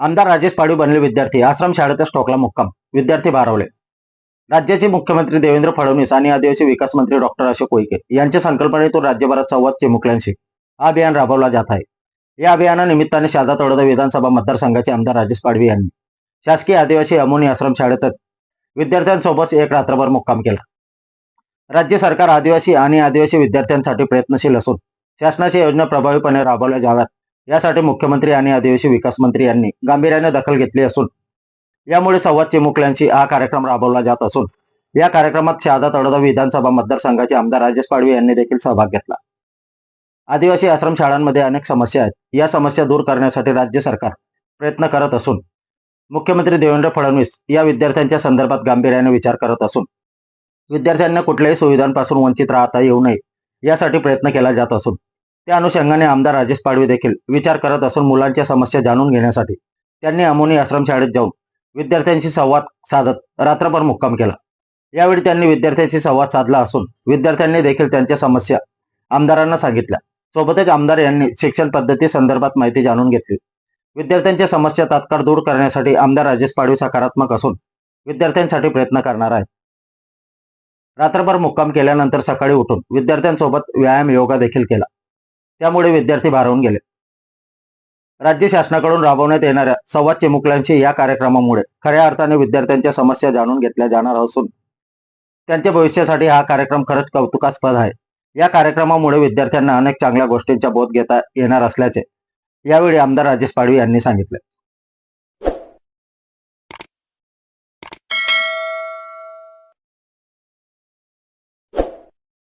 आमदार राजेश पाडू बनले विद्यार्थी. आश्रम शाळेतच स्टॉकला मुक्काम. विद्यार्थी भारावले राज्याचे मुख्यमंत्री देवेंद्र फडणवीस आणि आदिवासी विकास मंत्री डॉक्टर अशोक कोईके यांच्या संकल्पनेतून राज्यभरात संवाद चिमुकल्यांशी हा अभियान राबवला जात आहे. या अभियानानिमित्ताने शारदा तळोदा विधानसभा मतदारसंघाचे आमदार राजेश पाडवी यांनी शासकीय आदिवासी अमोनी आश्रम शाळेत विद्यार्थ्यांसोबत एक रात्रभर मुक्काम केला. राज्य सरकार आदिवासी आणि आदिवासी विद्यार्थ्यांसाठी प्रयत्नशील असून शासनाच्या योजना प्रभावीपणे राबवल्या जाव्यात. यासाठी मुख्यमंत्री आणि आदिवासी विकास मंत्री यांनी गांभीर्याने दखल घेतली असून यामुळे संवाद चिमुकल्यांशी हा कार्यक्रम राबवला जात असून या कार्यक्रमात शहादा तळोदा विधानसभा मतदारसंघाचे आमदार राजेश पाडवी यांनी देखील सहभाग घेतला. आदिवासी आश्रम शाळांमध्ये अनेक समस्या आहेत. या समस्या दूर करण्यासाठी राज्य सरकार प्रयत्न करत असून मुख्यमंत्री देवेंद्र फडणवीस या विद्यार्थ्यांच्या संदर्भात गांभीर्याने विचार करत असून विद्यार्थ्यांना कुठल्याही सुविधांपासून वंचित राहता येऊ नये यासाठी प्रयत्न केला जात असून त्या अनुषंगाने आमदार राजेश पाडवी देखील विचार करत असून मुलांच्या समस्या जाणून घेण्यासाठी त्यांनी अमोनी आश्रम शाळेत जाऊन विद्यार्थ्यांशी संवाद साधत रात्रभर मुक्काम केला. यावेळी त्यांनी विद्यार्थ्यांशी संवाद साधला असून विद्यार्थ्यांनी देखील त्यांच्या समस्या आमदारांना सांगितल्या. सोबतच आमदार यांनी शिक्षण पद्धती संदर्भात माहिती जाणून घेतली. विद्यार्थ्यांच्या समस्या तात्काळ दूर करण्यासाठी आमदार राजेश पाडवी सकारात्मक असून विद्यार्थ्यांसाठी प्रयत्न करणार आहेत. रात्रभर मुक्काम केल्यानंतर सकाळी उठून विद्यार्थ्यांसोबत व्यायाम योगा देखील केला. त्यामुळे विद्यार्थी भारावून गेले. राज्य शासनाकडून राबवण्यात येणाऱ्या संवाद चिमुकल्यांशी या कार्यक्रमामुळे खऱ्या अर्थाने विद्यार्थ्यांच्या समस्या जाणून घेतल्या जाणार असून त्यांच्या भविष्यासाठी हा कार्यक्रम खरंच कौतुकास्पद आहे. या कार्यक्रमामुळे विद्यार्थ्यांना अनेक चांगल्या गोष्टींचा बोध घेता येणार असल्याचे यावेळी आमदार राजेश पाडवी यांनी सांगितले.